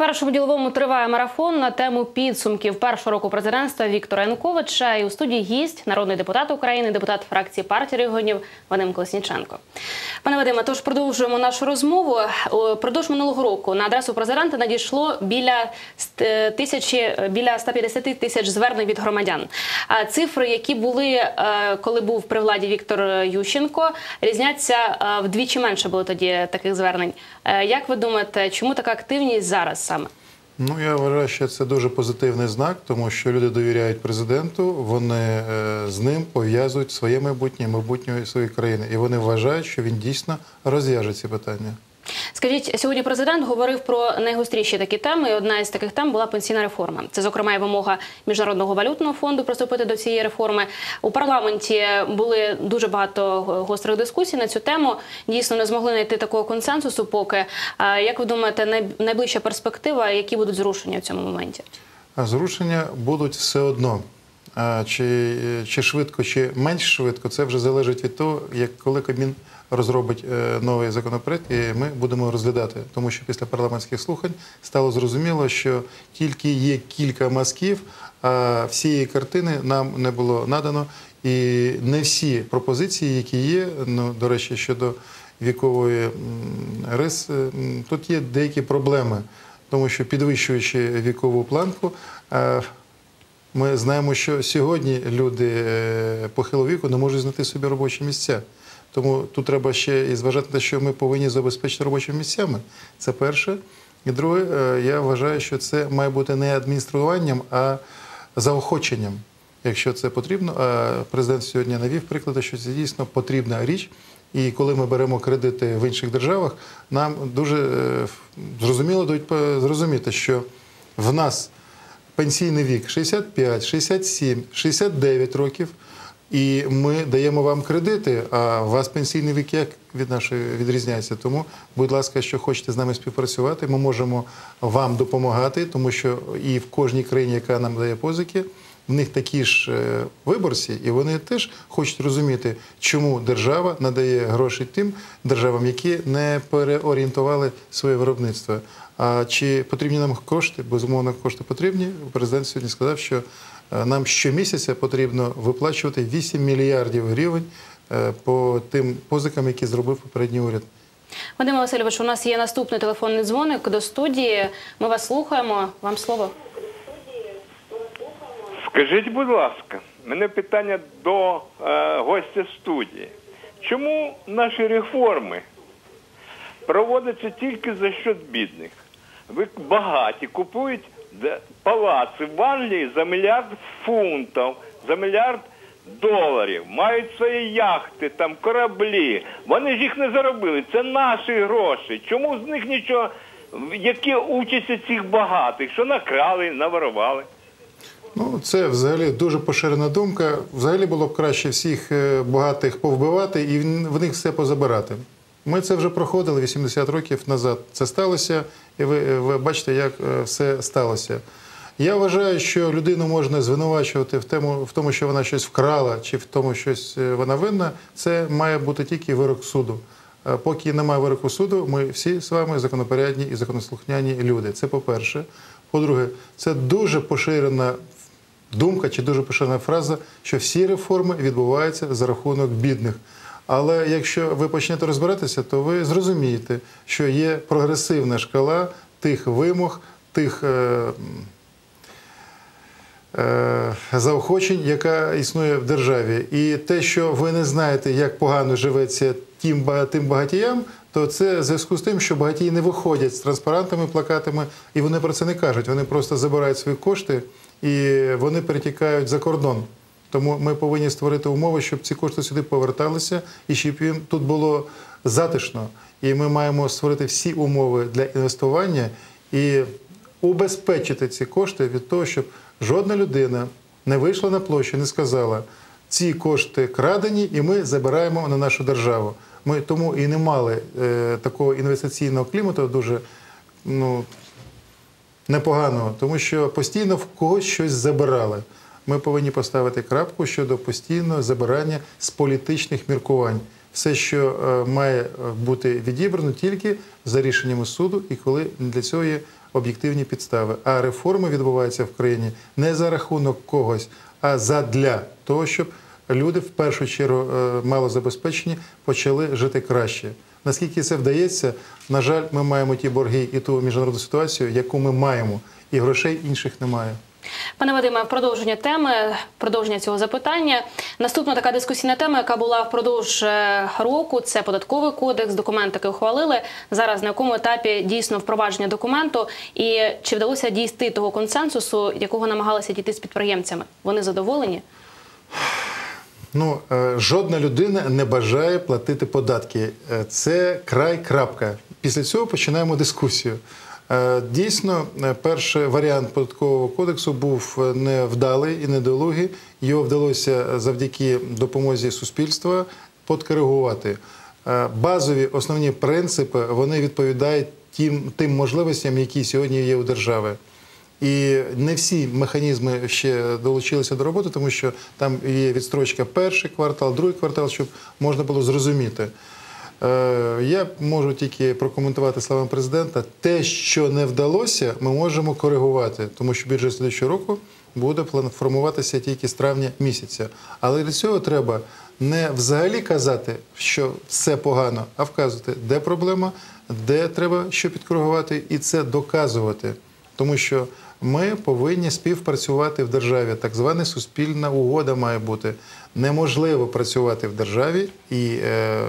Першому діловому триває марафон на тему підсумків першого року президентства Віктора Януковича. І у студії гість народний депутат України, депутат фракції партії регіонів Вадим Колесніченко. Пане Вадиме, тож продовжуємо нашу розмову. Продовж минулого року на адресу президента надійшло біля тисячі біля 150 тисяч звернень від громадян. А цифри, які були коли був при владі Віктор Ющенко, різняться вдвічі менше було тоді таких звернень. Як ви думаєте, чому така активність зараз саме? Ну я вважаю, що це дуже позитивний знак, тому що люди довіряють президенту. Вони е, з ним пов'язують своє майбутнє, майбутнє своєї країни, і вони вважають, що він дійсно розв'яже ці питання. Скажіть, сьогодні президент говорив про найгостріші такі теми. і Одна із таких тем була пенсійна реформа. Це, зокрема, і вимога міжнародного валютного фонду приступити до цієї реформи. У парламенті були дуже багато гострих дискусій на цю тему. Дійсно, не змогли знайти такого консенсусу. Поки як ви думаєте, найближча перспектива, які будуть зрушення в цьому моменті? Зрушення будуть все одно. Чи чи швидко, чи менш швидко, це вже залежить від того, як коли Кабмін розробить е, новий законопроект, і ми будемо розглядати, тому що після парламентських слухань стало зрозуміло, що тільки є кілька мазків, а всієї картини нам не було надано, і не всі пропозиції, які є, ну до речі, щодо вікової риси, тут є деякі проблеми, тому що підвищуючи вікову планку. Ми знаємо, що сьогодні люди е, похилого віку не можуть знайти собі робочі місця. Тому тут треба ще і зважати на те, що ми повинні забезпечити робочими місцями. Це перше. І друге, е, я вважаю, що це має бути не адмініструванням, а заохоченням. Якщо це потрібно, а президент сьогодні навів приклади, що це дійсно потрібна річ. І коли ми беремо кредити в інших державах, нам дуже е, зрозуміло дають зрозуміти, що в нас пенсійний вік 65, 67, 69 років. І ми даємо вам кредити, а у вас пенсійний вік як від нашої відрізняється. Тому, будь ласка, якщо хочете з нами співпрацювати, ми можемо вам допомагати, тому що і в кожній країні, яка нам дає позики, в них такі ж е, виборці, і вони теж хочуть розуміти, чому держава надає гроші тим державам, які не переорієнтували своє виробництво. А чи потрібні нам кошти? Безумовно, кошти потрібні. Президент сьогодні сказав, що нам щомісяця потрібно виплачувати 8 мільярдів гривень е, по тим позикам, які зробив попередній уряд. Вадим Васильович, у нас є наступний телефонний дзвоник до студії. Ми вас слухаємо. Вам слово. Скажіть, будь ласка, мене питання до е, гостя студії. Чому наші реформи проводяться тільки за счет бідних? Ви багаті купують палаци в Англії за мільярд фунтів, за мільярд доларів, мають свої яхти, там кораблі. Вони ж їх не заробили. Це наші гроші. Чому з них нічого? Які участі цих багатих? Що накрали, наворували? Ну, це взагалі дуже поширена думка. Взагалі було б краще всіх е, багатих повбивати і в них все позабирати. Ми це вже проходили 80 років назад. Це сталося, і ви, ви бачите, як е, все сталося. Я вважаю, що людину можна звинувачувати в тому, в тому, що вона щось вкрала, чи в тому, що е, вона винна. Це має бути тільки вирок суду. Поки немає вироку суду, ми всі з вами законопорядні і законослухняні люди. Це по-перше. По-друге, це дуже поширена думка чи дуже поширена фраза, що всі реформи відбуваються за рахунок бідних. Але якщо ви почнете розбиратися, то ви зрозумієте, що є прогресивна шкала тих вимог, тих е, е, заохочень, яка існує в державі. І те, що ви не знаєте, як погано живеться тим багатіям, то це в зв'язку з тим, що багатії не виходять з транспарантами, плакатами, і вони про це не кажуть. Вони просто забирають свої кошти і вони перетікають за кордон. Тому ми повинні створити умови, щоб ці кошти сюди поверталися і щоб їм тут було затишно. І ми маємо створити всі умови для інвестування і убезпечити ці кошти від того, щоб жодна людина не вийшла на площу, не сказала, ці кошти крадені, і ми забираємо на нашу державу. Ми тому і не мали е, такого інвестиційного клімату дуже ну, непоганого, тому що постійно в когось щось забирали. Ми повинні поставити крапку щодо постійного забирання з політичних міркувань. все, що е, має бути відібрано тільки за рішеннями суду, і коли для цього є об'єктивні підстави. А реформи відбуваються в країні не за рахунок когось, а задля того, щоб люди в першу чергу е, малозабезпечені почали жити краще. Наскільки це вдається, на жаль, ми маємо ті борги і ту міжнародну ситуацію, яку ми маємо, і грошей інших немає. Пане Вадиме, продовження теми, продовження цього запитання. Наступна така дискусійна тема, яка була впродовж е, року, це податковий кодекс, документ який ухвалили. Зараз на якому етапі дійсно впровадження документу, і чи вдалося дійти того консенсусу, якого намагалися дійти з підприємцями? Вони задоволені? Ну, е, жодна людина не бажає платити податки. Е, Це край крапка. Після цього починаємо дискусію. Е, Дійсно, е, перший варіант податкового кодексу був е, невдалий і недолугий. Його вдалося завдяки допомозі суспільства подкоригувати. Базові основні принципи вони відповідають тим, тим можливостям, які сьогодні є у держави. І не всі механізми ще долучилися до роботи, тому що там є відстрочка перший квартал, другий квартал, щоб можна було зрозуміти. Е, Я можу тільки прокоментувати словами президента. Те, що не вдалося, ми можемо коригувати, тому що бюджет слідчого року буде формуватися тільки з травня місяця. Але для цього треба не взагалі казати, що все погано, а вказувати, де проблема, де треба що підкоригувати, і це доказувати. Тому що ми повинні співпрацювати в державі. Так звана суспільна угода має бути. Неможливо працювати в державі і е,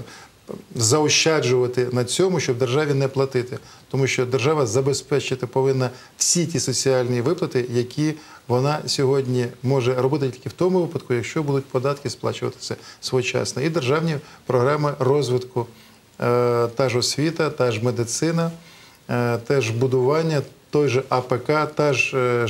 заощаджувати на цьому, щоб державі не платити. Тому що держава забезпечити повинна всі ті соціальні виплати, які вона сьогодні може робити тільки в тому випадку, якщо будуть податки сплачуватися своєчасно. І державні програми розвитку, е, та ж освіта, та ж медицина, е, теж будування, той же АПК, та ж е,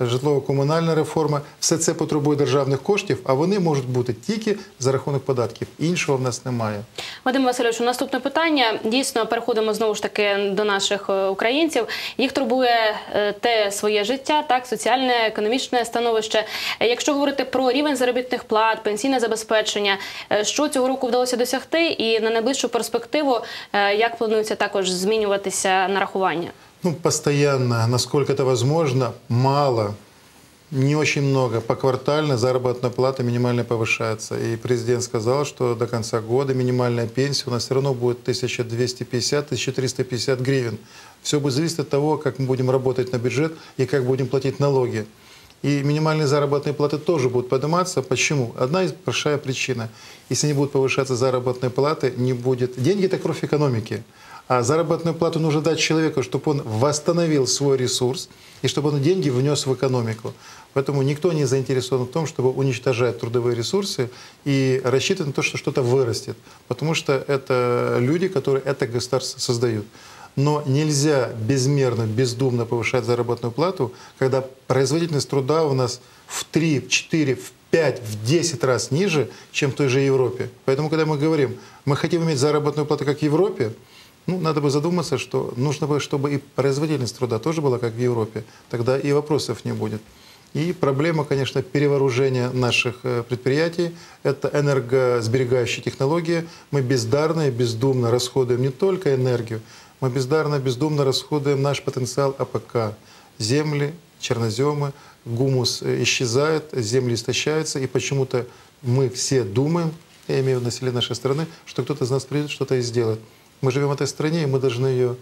житлово-комунальна реформа. Все це потребує державних коштів, а вони можуть бути тільки за рахунок податків. Іншого в нас немає. Вадим Васильович, наступне питання. Дійсно, переходимо знову ж таки до наших е, українців. Їх турбує е, те своє життя, так соціальне, економічне становище. Якщо говорити про рівень заробітних плат, пенсійне забезпечення, що цього року вдалося досягти, і на найближчу перспективу як планується також змінюватися нарахування? Ну, постоянно, насколько это возможно, мало, не очень много. Поквартально заработная плата минимальная повышается. И президент сказал, что до конца года минимальная пенсия у нас все равно будет 1250-1350 гривен. Все будет зависеть от того, как мы будем работать на бюджет и как будем платить налоги. И минимальные заработные платы тоже будут подниматься. Почему? Одна из большая причина. Если не будут повышаться заработные платы, не будет... Деньги – это кровь экономики. А заработную плату нужно дать человеку, чтобы он восстановил свой ресурс и чтобы он деньги внес в экономику. Поэтому никто не заинтересован в том, чтобы уничтожать трудовые ресурсы и рассчитывать на то, что что-то вырастет. Потому что это люди, которые это государство создают. Но нельзя безмерно, бездумно повышать заработную плату, когда производительность труда у нас в 3, в 4, в 5, в 10 раз ниже, чем в той же Европе. Поэтому, когда мы говорим, мы хотим иметь заработную плату, как в Европе, ну, надо бы задуматься, что нужно бы, чтобы и производительность труда тоже была, как в Европе. Тогда и вопросов не будет. И проблема, конечно, перевооружения наших э, предприятий – это энергосберегающие технологии. Мы бездарно и бездумно расходуем не только энергию, мы бездарно и бездумно расходуем наш потенциал АПК. Земли, черноземы, гумус э, исчезает, земли истощаются, и почему-то мы все думаем, я имею в виду население нашей страны, что кто-то из нас придет, что-то и сделает. Мы живем в этой стране, и мы должны ее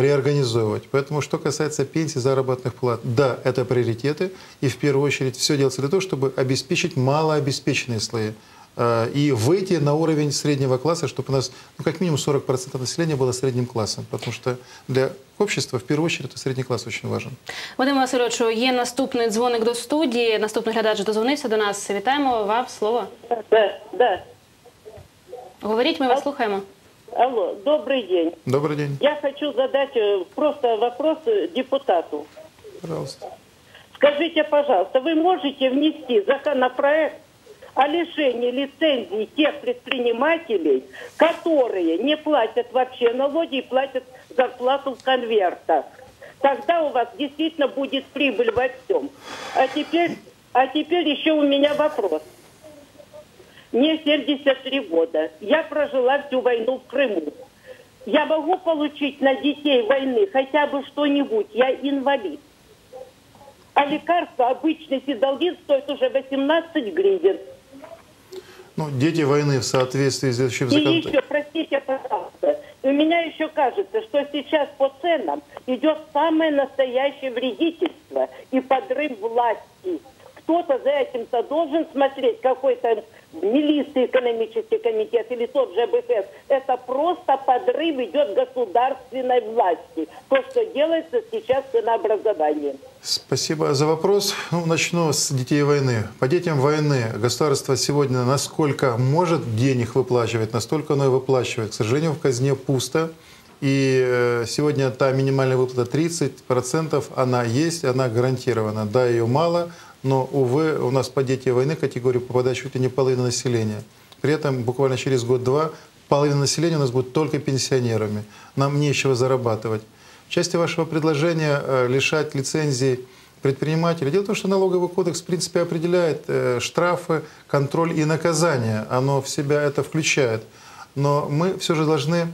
реорганизовывать. Поэтому, что касается пенсий, заработных плат, да, это приоритеты, и в первую очередь все делается для того, чтобы обеспечить малообеспеченные слои э, и выйти на уровень среднего класса, чтобы у нас ну, как минимум 40% населения было средним классом, потому что для общества в первую очередь это средний класс очень важен. Вадим Васильовичу, є наступний дзвоник до студії. Наступний глядач дозвонився до нас. Вітаємо вам слово. Да, да. Говоріть, ми вас слухаємо. Алло, добрый день. Добрый день, Я хочу задать э, просто вопрос э, депутату. пожалуйста. Скажите, пожалуйста, вы можете внести законопроект о лишении лицензии тех предпринимателей, которые не платят вообще налоги и платят зарплату в конвертах? Тогда у вас действительно будет прибыль во всем. А теперь, а теперь еще у меня вопрос. Мне 73 года. Я прожила всю войну в Крыму. Я могу получить на детей войны хотя бы что-нибудь. Я инвалид. А лекарства обычный сидалгин стоит уже 18 гривен. Ну, дети войны в соответствии с действующим И законодательством. еще, простите, пожалуйста, у меня еще кажется, что сейчас по ценам идет самое настоящее вредительство и подрыв власти. Кто-то за этим-то должен смотреть, какой-то милистый экономический комитет или тот же БФС. Это просто подрыв идет государственной власти. То, что делается сейчас с ценообразованием. Спасибо за вопрос. Ну, начну с детей войны. По детям войны государство сегодня насколько может денег выплачивать, настолько оно и выплачивает. К сожалению, в казне пусто. И э, сегодня та минимальная выплата 30%, она есть, она гарантирована. Да, ее мало, но, увы, у нас по дети войны категорию попадает чуть ли не половина населения. При этом буквально через год-два половина населения у нас будет только пенсионерами. Нам нечего зарабатывать. В части вашего предложения э, лишать лицензий предпринимателей. Дело в том, что налоговый кодекс в принципе определяет э, штрафы, контроль и наказание. Оно в себя это включает. Но мы все же должны,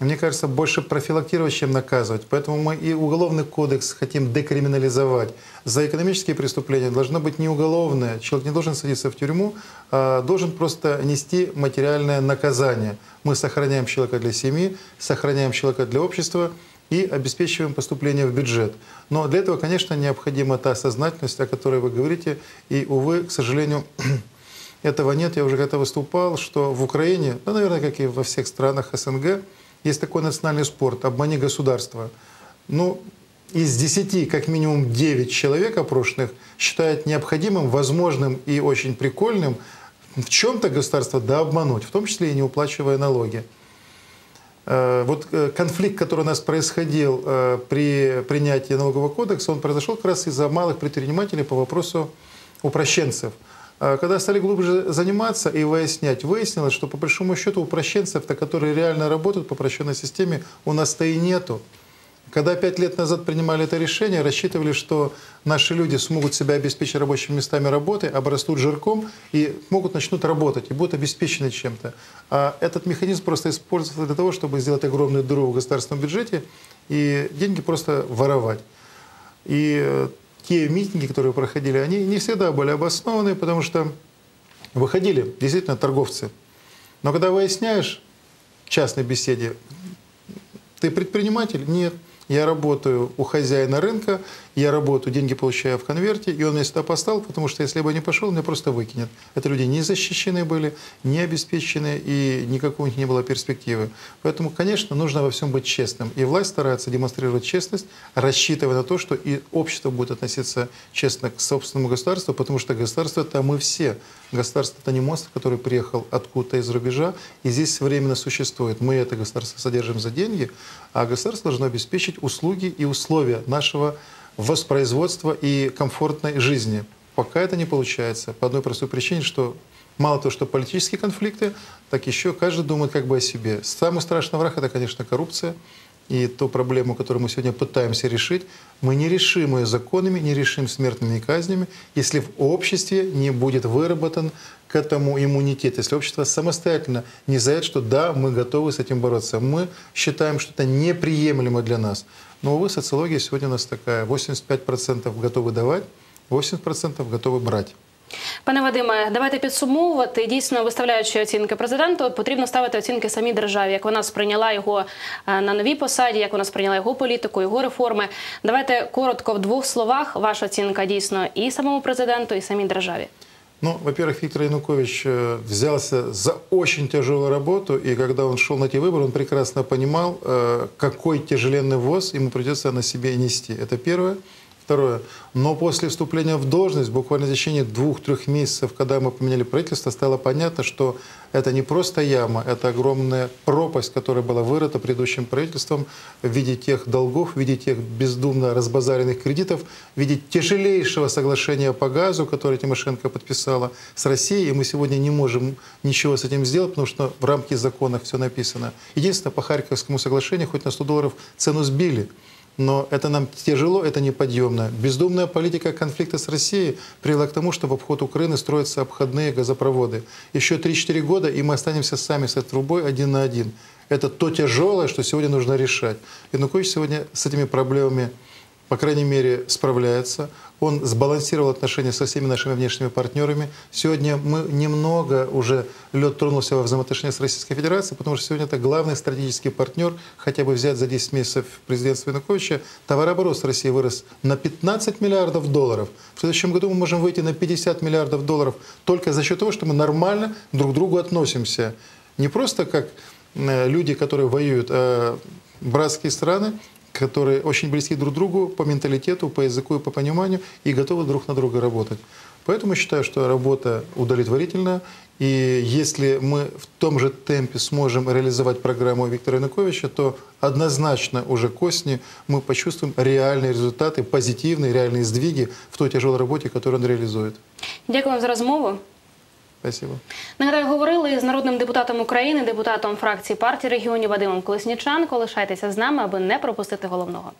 мне кажется, больше профилактировать, чем наказывать. Поэтому мы и уголовный кодекс хотим декриминализовать. За экономические преступления должно быть не уголовное. Человек не должен садиться в тюрьму, а должен просто нести материальное наказание. Мы сохраняем человека для семьи, сохраняем человека для общества и обеспечиваем поступление в бюджет. Но для этого, конечно, необходима та сознательность, о которой вы говорите. И, увы, к сожалению, этого нет. Я уже когда выступал, что в Украине, ну, наверное, как и во всех странах СНГ, есть такой национальный спорт «Обмани государство». Ну, из 10, как минимум 9 человек опрошенных считают необходимым, возможным и очень прикольным в чем-то государство да обмануть, в том числе и не уплачивая налоги. Э, Вот э, конфликт, который у нас происходил э, при принятии налогового кодекса, он произошел как раз из-за малых предпринимателей по вопросу упрощенцев. А Когда стали глубже заниматься и выяснять, выяснилось, что по большому счету упрощенцев-то, которые реально работают по упрощенной системе, у нас-то и нету. Когда пять лет назад принимали это решение, рассчитывали, что наши люди смогут себя обеспечить рабочими местами работы, обрастут жирком и могут начнут работать, и будут обеспечены чем-то. А этот механизм просто используется для того, чтобы сделать огромную дыру в государственном бюджете и деньги просто воровать. И э, те митинги, которые проходили, они не всегда были обоснованы, потому что выходили действительно торговцы. Но когда выясняешь в частной беседе, ты предприниматель? Нет. Я работаю у хозяина рынка, я работаю, деньги получаю в конверте, и он меня сюда поставил, потому что если бы я не пошел, меня просто выкинет. Это люди не защищены были, не обеспечены, и никакой у них не было перспективы. Поэтому, конечно, нужно во всем быть честным. И власть старается демонстрировать честность, рассчитывая на то, что и общество будет относиться честно к собственному государству, потому что государство – это мы все. Государство – это не монстр, который приехал откуда-то из рубежа, и здесь временно существует. Мы это государство содержим за деньги, а государство должно обеспечить услуги и условия нашего воспроизводства и комфортной жизни. Пока это не получается. По одной простой причине, что мало того, что политические конфликты, так еще каждый думает как бы о себе. Самый страшный враг – это, конечно, коррупция. И ту проблему, которую мы сегодня пытаемся решить, мы не решим ее законами, не решим смертными казнями, если в обществе не будет выработан к этому иммунитет, если общество самостоятельно не заявит, что да, мы готовы с этим бороться. Мы считаем, что это неприемлемо для нас. Но, увы, социология сегодня у нас такая. 85% готовы давать, 80% готовы брать. Пане Вадиме, давайте підсумовувати. Дійсно, виставляючи оцінки президенту, потрібно ставити оцінки самій державі, як вона сприйняла його е, на новій посаді, як вона сприйняла його політику, його реформи. Давайте коротко в двох словах ваша оцінка дійсно і самому президенту, і самій державі. Ну, во-первых, Виктор Янукович э, взялся за очень тяжелую работу, и когда он шел на эти выборы, он прекрасно понимал, э, какой тяжеленный ввоз ему придется на себе нести. Это первое. Второе. Но после вступления в должность, буквально в течение двух-трех месяцев, когда мы поменяли правительство, стало понятно, что это не просто яма, это огромная пропасть, которая была вырыта предыдущим правительством в виде тех долгов, в виде тех бездумно разбазаренных кредитов, в виде тяжелейшего соглашения по газу, которое Тимошенко подписала с Россией. И мы сегодня не можем ничего с этим сделать, потому что в рамке закона все написано. Единственное, по Харьковскому соглашению хоть на 100 долларов цену сбили. Но это нам тяжело, это неподъемно. Бездумная политика конфликта с Россией привела к тому, что в обход Украины строятся обходные газопроводы. Еще 3-4 года, и мы останемся сами с этой трубой один на один. Это то тяжелое, что сегодня нужно решать. Янукович сегодня с этими проблемами по крайней мере, справляется. Он сбалансировал отношения со всеми нашими внешними партнерами. Сегодня мы немного уже лед тронулся во взаимоотношениях с Российской Федерацией, потому что сегодня это главный стратегический партнер, хотя бы взять за 10 месяцев президентства Януковича, товарооборот с Россией вырос на 15 миллиардов долларов. В следующем году мы можем выйти на 50 миллиардов долларов только за счет того, что мы нормально друг к другу относимся. Не просто как э, люди, которые воюют, а братские страны, которые очень близки друг другу по менталитету, по языку и по пониманию, и готовы друг на друга работать. Поэтому считаю, что работа удовлетворительная. И если мы в том же темпе сможем реализовать программу Виктора Януковича, то однозначно уже к осени мы почувствуем реальные результаты, позитивные реальные сдвиги в той тяжелой работе, которую он реализует. Дякую за розмову. Спасибо. Нагадаю, говорили з народним депутатом України, депутатом фракції партії регіонів Вадимом Колесніченко. Лишайтеся з нами, аби не пропустити головного.